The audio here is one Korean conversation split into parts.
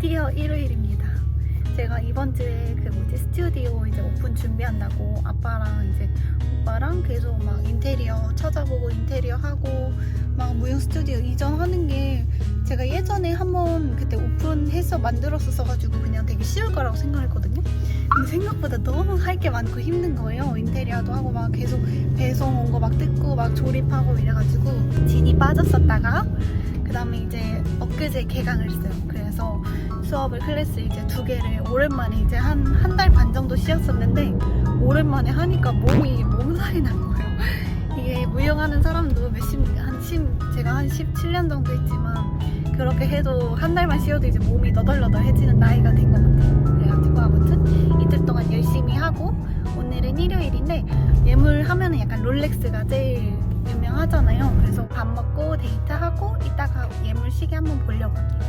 드디어 일요일입니다. 제가 이번 주에 그 뭐지 스튜디오 이제 오픈 준비한다고 아빠랑 이제 오빠랑 계속 막 인테리어 찾아보고 인테리어 하고 막 무용 스튜디오 이전하는 게 제가 예전에 한번 그때 오픈해서 만들었었어가지고 그냥 되게 쉬울 거라고 생각했거든요. 생각보다 너무 할 게 많고 힘든 거예요. 인테리어도 하고 막 계속 배송 온 거 막 뜯고 막 조립하고 이래가지고 진이 빠졌었다가 그 다음에 이제 엊그제 개강을 했어요. 그래서 수업을 클래스 이제 두 개를 오랜만에 이제 한 한 달 반 정도 쉬었었는데 오랜만에 하니까 몸이 몸살이 난 거예요. 이게 무용하는 사람도 몇십 한 십, 제가 한 17년 정도 했지만 그렇게 해도 한 달만 쉬어도 이제 몸이 너덜너덜해지는 나이가 된 것 같아요. 그래가지고 아무튼 이틀 동안 열심히 하고 오늘은 일요일인데 예물 하면은 약간 롤렉스가 제일 유명하잖아요. 그래서 밥 먹고 데이트하고 이따가 예물 시계 한번 보려고 합니다.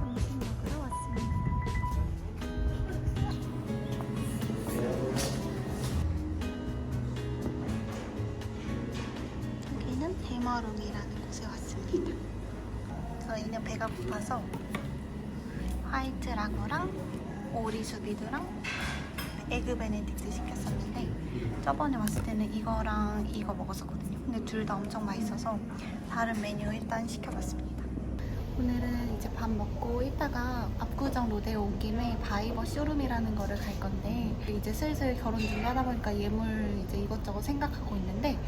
점심 먹으러 왔습니다. 여기는 대마룸이라는 배가 고파서 화이트 라구랑 오리 수비드랑 에그 베네딕트 시켰었는데 저번에 왔을 때는 이거랑 이거 먹었었거든요. 근데 둘 다 엄청 맛있어서 다른 메뉴 일단 시켜봤습니다. 오늘은 이제 밥 먹고 이따가 압구정 로데오 온 김에 바이버 쇼룸이라는 거를 갈 건데 이제 슬슬 결혼 준비하다 보니까 예물 이제 이것저것 생각하고 있는데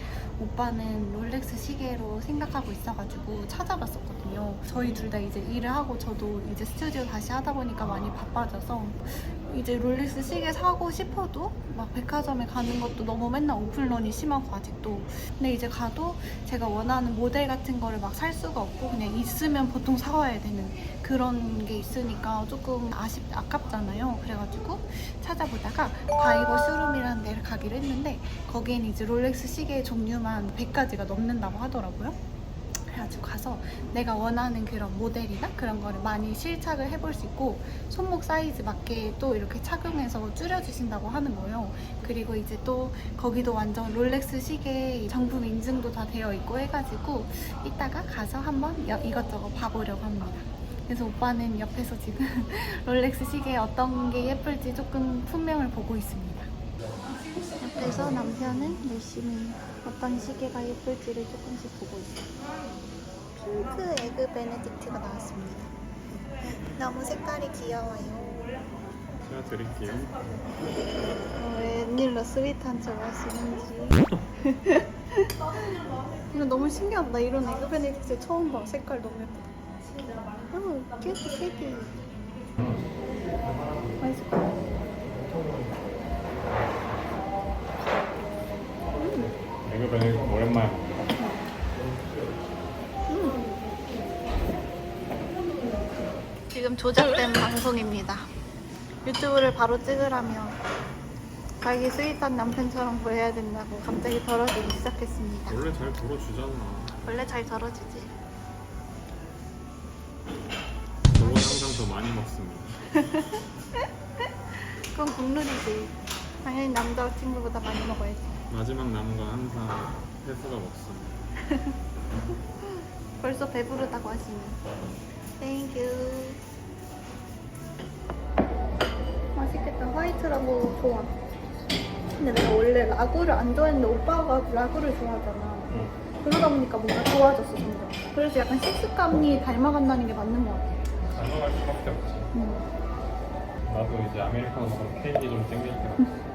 오빠는 롤렉스 시계로 생각하고 있어가지고 찾아봤었거든요. 저희 둘 다 이제 일을 하고 저도 이제 스튜디오 다시 하다 보니까 많이 바빠져서 이제 롤렉스 시계 사고 싶어도 막 백화점에 가는 것도 너무 맨날 오픈런이 심하고 아직도 근데 이제 가도 제가 원하는 모델 같은 거를 막 살 수가 없고 그냥 있으면 보통 사와야 되는 그런 게 있으니까 조금 아쉽 아깝잖아요. 그래가지고 찾아보다가 바이버 쇼룸이라는 데를 가기로 했는데 거기엔 이제 롤렉스 시계 종류만 100가지가 넘는다고 하더라고요. 그래가지고 가서 내가 원하는 그런 모델이나 그런 거를 많이 실착을 해볼 수 있고 손목 사이즈 맞게 또 이렇게 착용해서 줄여주신다고 하는 거예요. 그리고 이제 또 거기도 완전 롤렉스 시계 정품 인증도 다 되어 있고 해가지고 이따가 가서 한번 여- 이것저것 봐보려고 합니다. 그래서 오빠는 옆에서 지금 롤렉스 시계 어떤 게 예쁠지 조금 품명을 보고 있습니다. 옆에서 남편은 열심히 어떤 시계가 예쁠지를 조금씩 보고 있어요. 핑크 에그 베네딕트가 나왔습니다. 너무 색깔이 귀여워요. 제가 드릴게요. 어, 웬일로 스윗한 척 하시는지. 이거 너무 신기하다. 나 이런 에그 베네딕트 처음 봐. 색깔 너무 예쁘다. 어, 큐티 큐티. 맛있을 것 같아. 이거 그냥 오랜만에 먹는다. 지금 조작된 방송입니다. 유튜브를 바로 찍으라며 자기 스윗한 남편처럼 보여야 된다고 갑자기 덜어지기 시작했습니다. 원래 잘 들어주잖아. 원래 잘 덜어주지. 저보다 항상 더 많이 먹습니다. 그건 국룰이지. 당연히 남자 친구보다 많이 먹어야지. 마지막 남은 건 항상 혜수가 먹습니다. 벌써 배부르다고 하시네. 땡큐. 맛있겠다. 화이트라고 좋아. 근데 내가 원래 라구를 안 좋아했는데 오빠가 라구를 좋아하잖아. 응. 그러다 보니까 뭔가 좋아졌어, 점점. 그래서 약간 식습감이 닮아간다는 게 맞는 것 같아. 잘 먹을 수밖에 없지. 음. 나도 이제 아메리카노 케이크 좀 땡길 때.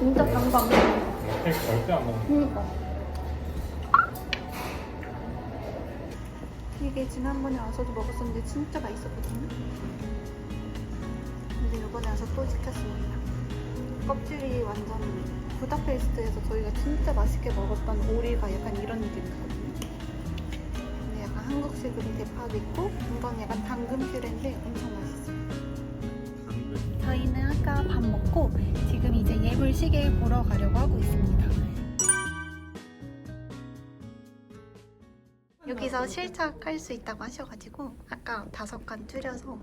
진짜 단거 안 먹어. 뭐 케이크 절대 안 먹는 그니까. 이게 지난번에 와서도 먹었었는데 진짜 맛있었거든요. 근데 이번에 와서 또 시켰습니다. 껍질이 완전 부다페스트에서 저희가 진짜 맛있게 먹었던 오리가 약간 이런 느낌이거든요. 근데 약간 한국식으로 대파도 있고 이건 약간 당근 퓨레인데 엄청 맛있어요. 저희는 아까 밥 먹고 지금 이제 예물 시계 보러 가려고 하고 있습니다. 여기서 실착할 수 있다고 하셔가지고 아까 다섯 칸 줄여서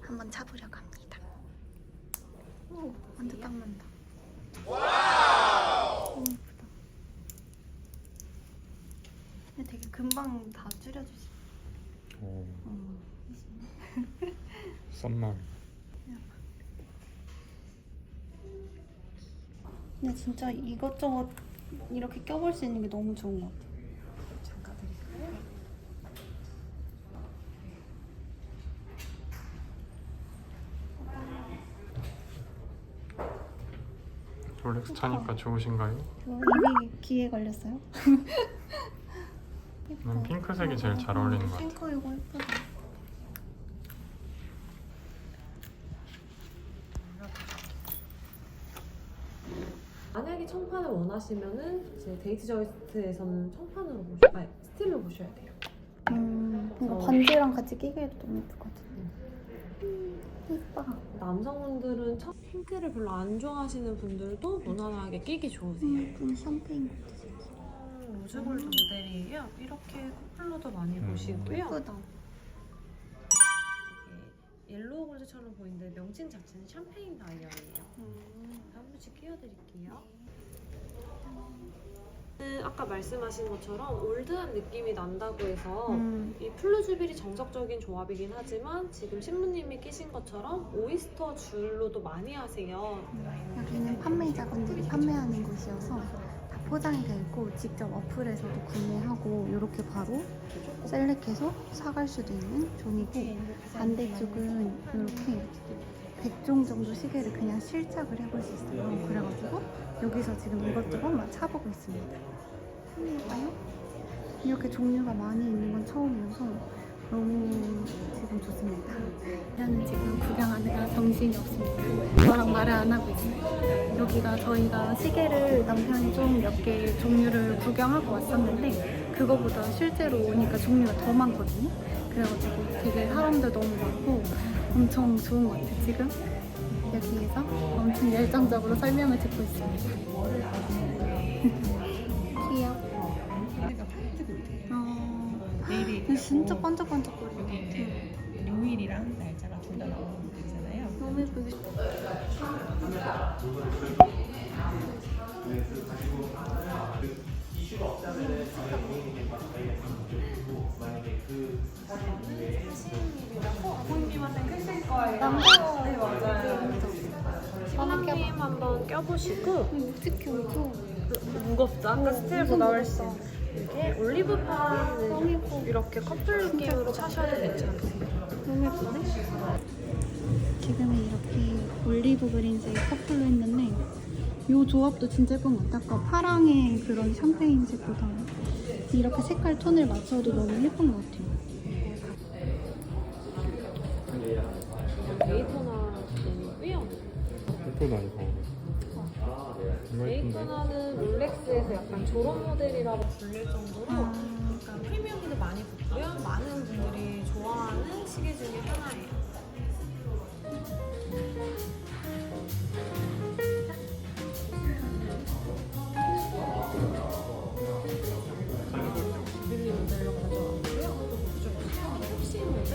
한번 차보려고 합니다. 오, 완전 딱 맞다. 너무 예쁘다. 근데 되게 금방 다 줄여주시. 오. 음. 썸남. 근데 진짜 이것저것 이렇게 껴볼 수 있는 게 너무 좋은 것 같아요. 잠깐 드릴까요? 롤렉스 차니까 좋으신가요? 저 입이 귀에 걸렸어요. 난 핑크색이 제일 잘 어울리는 것 같아. 핑크 이거 예쁘다. 만약에 청판을 원하시면은 이제 데이트 저이스트에서는 청판으로 보셔, 아니 스틸로 보셔야 돼요. 음, 이거 어. 반지랑 같이 끼게 해도 너무 예쁠 것 같은데. 음, 예뻐. 남성분들은 청 핑크를 별로 안 좋아하시는 분들도 무난하게 끼기 좋으세요. 예쁜 샴페인 같아. 로즈골드 모델이에요. 이렇게 커플로도 많이 음. 보시고요. 예쁘다. 옐로우 골드처럼 보이는데 명칭 자체는 샴페인 다이얼이에요. 음. 한 번씩 끼워드릴게요. 음, 아까 말씀하신 것처럼 올드한 느낌이 난다고 해서 음. 이 플루주빌이 정석적인 조합이긴 하지만 지금 신부님이 끼신 것처럼 오이스터 줄로도 많이 하세요. 여기는 판매자분들이 판매하는 곳이어서 다 포장이 되어 있고 직접 어플에서도 구매하고 이렇게 바로 셀렉해서 사갈 수도 있는 종이고 반대쪽은 이렇게 100종 정도 시계를 그냥 실착을 해볼 수 있어요. 그래가지고 여기서 지금 이것저것 막 차보고 있습니다. 예뻐요? 이렇게 종류가 많이 있는 건 처음이어서 너무 지금 좋습니다. 나는 지금 구경하느라 정신이 없습니다. 저랑 말을 안 하고 있어요. 여기가 저희가 시계를 남편이 좀 몇 개 종류를 구경하고 왔었는데 그거보다 실제로 오니까 종류가 더 많거든요. 그래가지고 되게 사람들 너무 많고 엄청 좋은 것 같아요. 지금 여기에서 엄청 열정적으로 설명을 듣고 있습니다. 진짜 반짝반짝거려. 여기 이제 요일이랑 날짜가 둘 다 나오는 거잖아요. 너무 예쁘게. 부모님한테 크실 거예요. 남자 네, 맞아요. 한번 껴보시고 어떻게 오죠? 무겁죠? 아까 스틸보다 훨씬. 이게 너무 예뻐. 이렇게 커플 느낌으로 차셔도 괜찮으세요. 너무 예쁜데? 지금은 이렇게 올리브 그린색 커플로 했는데 이 조합도 진짜 예쁜 것 같아. 아까 파랑의 그런 샴페인색보다 이렇게 색깔 톤을 맞춰도 너무 예쁜 것 같아요. 데이토나고요. 예쁘다 이거. 이거 예쁜데? 데이토나는 롤렉스에서 약간 조런 모델이라고 불릴 정도로 아. 약간 프리미엄도 많이 붙고요. 많은 분들이 좋아하는 시계 중에 하나예요. 밀리 모델로 가져왔고요. 또 혹시 모델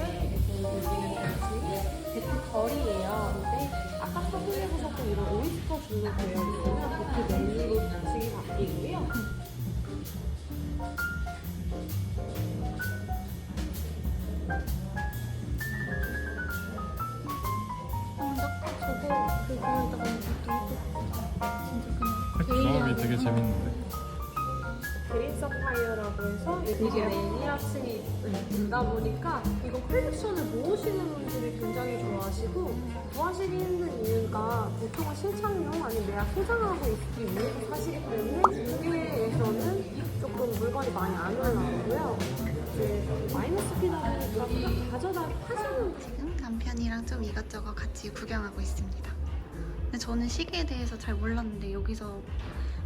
보여드리는 방식이 베트 결이에요. 근데 아까 사진해보셨던 이런 오이스터 되어 있으면 베트 멜로 방식이 바뀌고요. 되게 재밌는데. 그린 서파이어라고 해서 이게 매니아층이 있다 보니까 이거 컬렉션을 모으시는 분들이 굉장히 좋아하시고 구하시기 힘든 이유가 보통은 실착용 아니면 내가 소장하고 있기 위해서 사시기 때문에 국내에서는 조금 물건이 많이 안 올라오고요. 이제 마이너스 피다 보니까 그냥 가져다 파시는 지금 남편이랑 좀 이것저것 같이 구경하고 있습니다. 근데 저는 시계에 대해서 잘 몰랐는데 여기서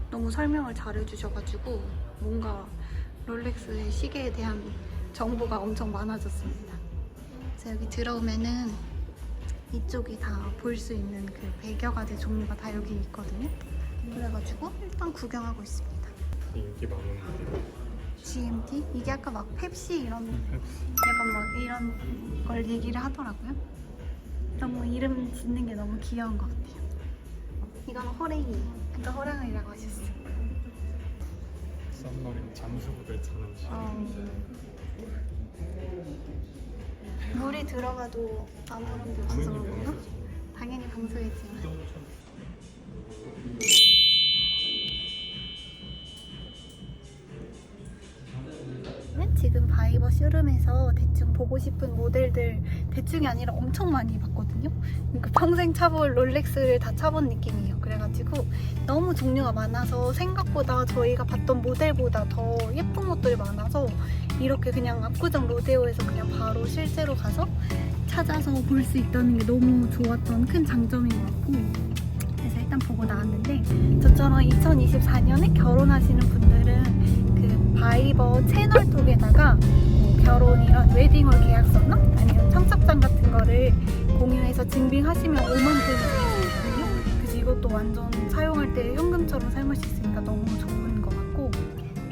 너무 설명을 잘 해주셔가지고 뭔가 롤렉스의 시계에 대한 정보가 엄청 많아졌습니다. 그래서 여기 들어오면은 이쪽이 다 볼 수 있는 그 100여 가지 종류가 다 여기 있거든요. 그래가지고 일단 구경하고 있습니다. 인기 많은. GMT? 이게 아까 막 펩시 이런 약간 막 이런 걸 얘기를 하더라고요. 너무 이름 짓는 게 너무 귀여운 것 같아요. 이건 호랭이. 아까 호랑이라고 하셨어요. 썸머린 잠수 모델 차는 시 어. 뭐 물이 들어가도 아무런 게 없어서 그런가? 당연히 방송이지만 지금 바이버 쇼룸에서 대충 보고 싶은 모델들 대충이 아니라 엄청 많이 봤거든요. 그러니까 평생 차볼 롤렉스를 다 차본 느낌이에요. 그래가지고 너무 종류가 많아서 생각보다 저희가 봤던 모델보다 더 예쁜 것들이 많아서 이렇게 그냥 압구정 로데오에서 그냥 바로 실제로 가서 찾아서 볼 수 있다는 게 너무 좋았던 큰 장점인 것 같고 그래서 일단 보고 나왔는데 저처럼 2024년에 결혼하시는 분들은 그 바이버 채널톡에다가 뭐 결혼이랑 웨딩홀 계약서나 아니면 청첩장 같은 거를 공유해서 증빙하시면 5만 원 완전 사용할 때 현금처럼 사용할 수 있으니까 너무 좋은 것 같고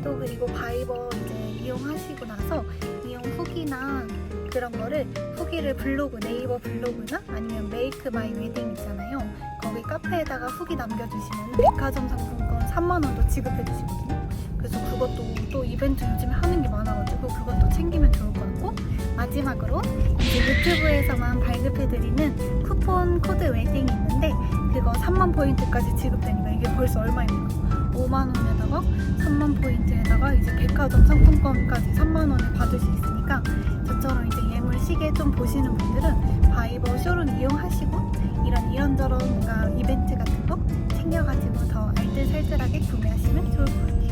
또 그리고 바이버 이제 이용하시고 나서 이용 후기나 그런 거를 후기를 블로그 네이버 블로그나 아니면 메이크 마이 웨딩 있잖아요. 거기 카페에다가 후기 남겨주시면 백화점 상품권 3만 원도 지급해 주시거든요. 그래서 그것도 또 이벤트 요즘에 하는 게 많아가지고 그것도 챙기면 좋을 것 같고 마지막으로 이제 유튜브에서만 발급해드리는 쿠폰 코드 웨딩이 있는데 그거 3만 포인트까지 지급되니까 이게 벌써 얼마입니까? 5만 원에다가 3만 포인트에다가 이제 백화점 상품권까지 3만 원을 받을 수 있으니까 저처럼 이제 예물 시계 좀 보시는 분들은 바이버 쇼룸 이용하시고 이런 이런저런 뭔가 이벤트 같은 거 챙겨가지고 더 알뜰살뜰하게 구매하시면 좋을 것 같아요.